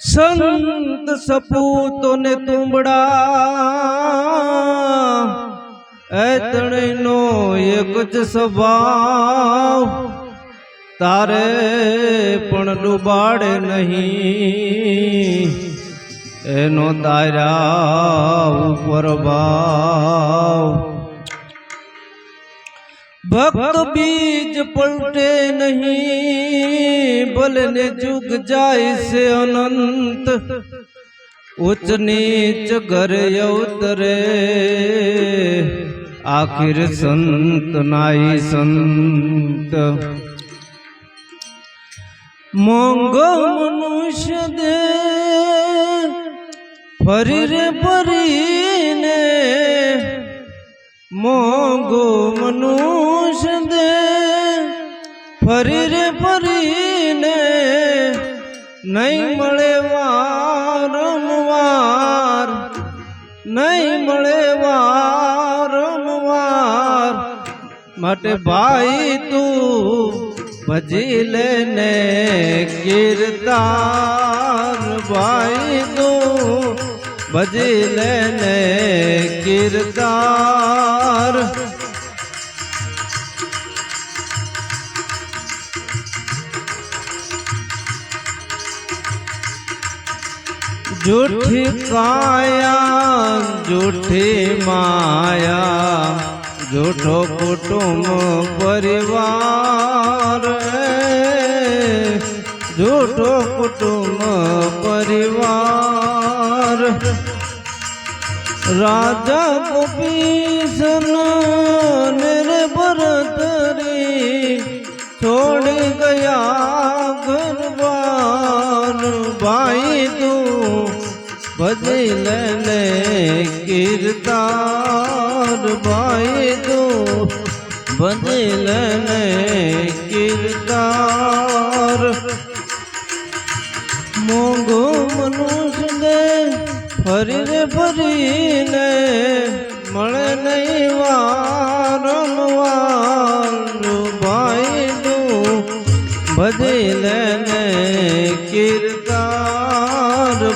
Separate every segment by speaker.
Speaker 1: સંત સપૂતોને તુંબડા. એતણીનો એક જ સ્વભાવ. તારે પણ ડૂબાડે નહીં. એનો તારા ઉપર ભક્ત બીજ પલટે નહીં. ભલે ને જુગ જાય છે અનંત. ઉચ્ચ નીચ ઘર અવતરે. આખિર સંત નાઈ સંત. મોંઘો મનુષ્ય દે. ફરી રે ફરીને મોંઘો મનુષ્ય દે. ફરી રે ફરીને નહીં મળે વારંવાર, નહીં મળે વારંવાર. માટે ભાઈ તું ભજી લેને કીર્તાર, ભાઈ તું ભજી લેને કીર્તાર. જૂઠી કાયા, જૂઠી માયા, જૂઠો કુટુંબ પરિવાર જૂઠો કુટુંબ પરિવાર. રાજા કુપીસન નિર્ભર ભરતરી છોડી ગયા ઘરબાર ભાઈ ભજી લે કીર્તાર ભાઈ તું ભજન લેને કીર્તાર મોંઘો મનુષ્ય દે ફરી રે ફરીને મળે નહીં વારંવાર ભાઈ દો ભજન લેને કીર્તાર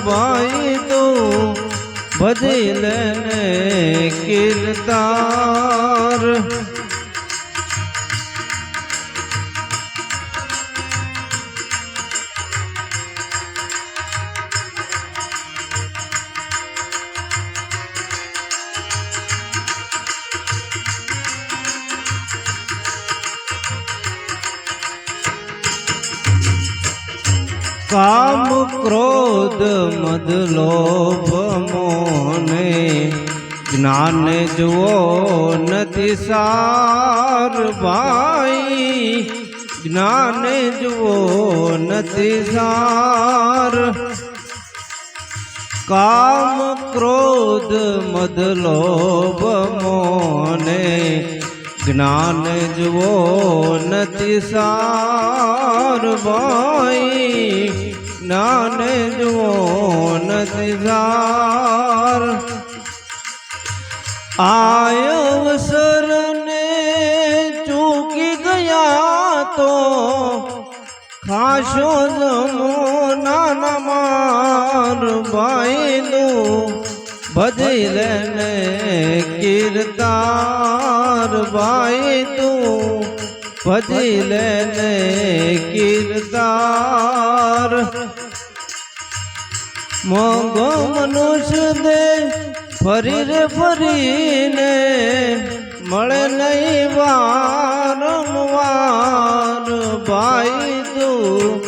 Speaker 1: ભાઈ તું ભજી લેને કીર્તાર. કામ ક્રોધ મદ લોભ મોને. જ્ઞાન જુઓ નથી સાર ભાઈ. જ્ઞાન જુઓ નથી સાર. કામ ક્રોધ મદ લોભ મોને. જ્ઞાન જુઓ નથી સાર ભાઈ. જ્ઞાન જુઓ નથી સાર. આય અવસર ને ચૂકી ગયા તો ખાશો જમો નાના માર ભાઈનું. ભજી લેને કીર્તાર ભાઈ તું. ભજી લેને કીર્તાર. મોંઘો મનુષ્ય દે ફરી રે ફરીને મળે નહીં વારંવાર. ભાઈ તું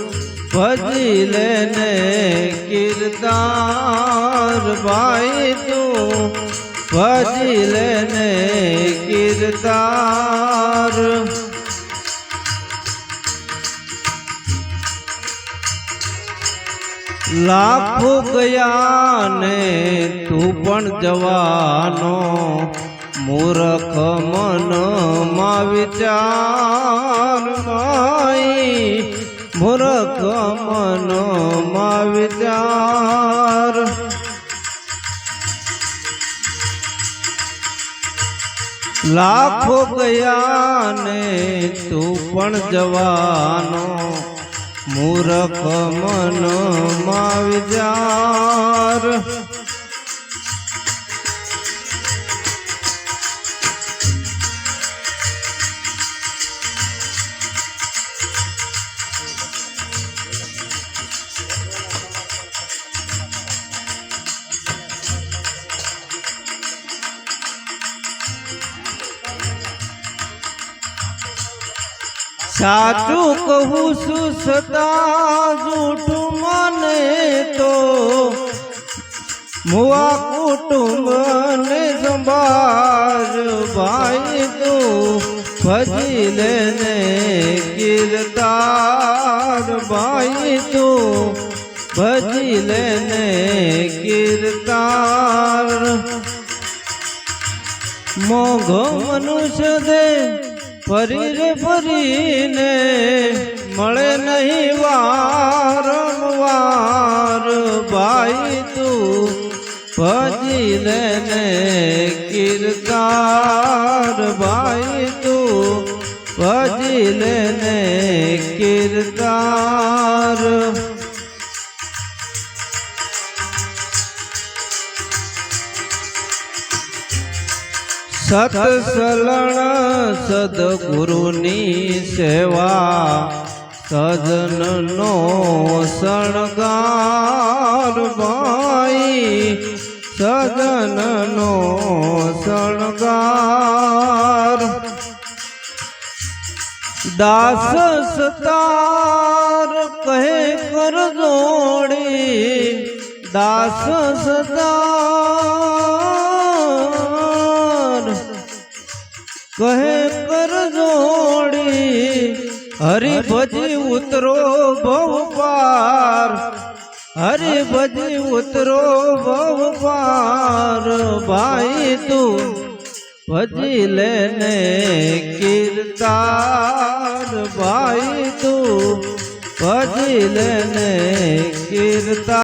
Speaker 1: ભજી લેને કીર્તાર. ભાઈ તું ભજી લેને કીર્તાર લાખો ગયા ને તું પણ જવાનો મૂર્ખ મનમાં વિચાર માઈ. મૂર્ખ મનમાં વિચાર લાખો ગયા ને તું પણ જવાનો. મૂરખ મનમાં વિચાર. સાચું કહું છું સદા જૂઠું મને તો. મુવા કુટુંબ ને સંભાળ ભાઈ તું ભજી લેને કીર્તાર ભાઈ તું ભજી લેને કીર્તાર મોઘો મનુષ્ય દે ફરી રે ફરીને મળે નહીં વારંવાર. ભાઈ તું ભજી લેને કીર્તાર ભાઈ તું ભજી લેને કીર્તાર સતસલણ સદગુરુની સેવા, સજનનો શણગાર ભાઈ સજનનો શણગાર. દાસ સતાર કહે કર જોડી દાસ સતાર ઉતરો બહુ પાર. હરે ભજી ઉતરો બહુ પાર. ભાઈ તું ભજી લેને કીર્તાર. ભાઈ તું ભજી લેને કીર્તાર.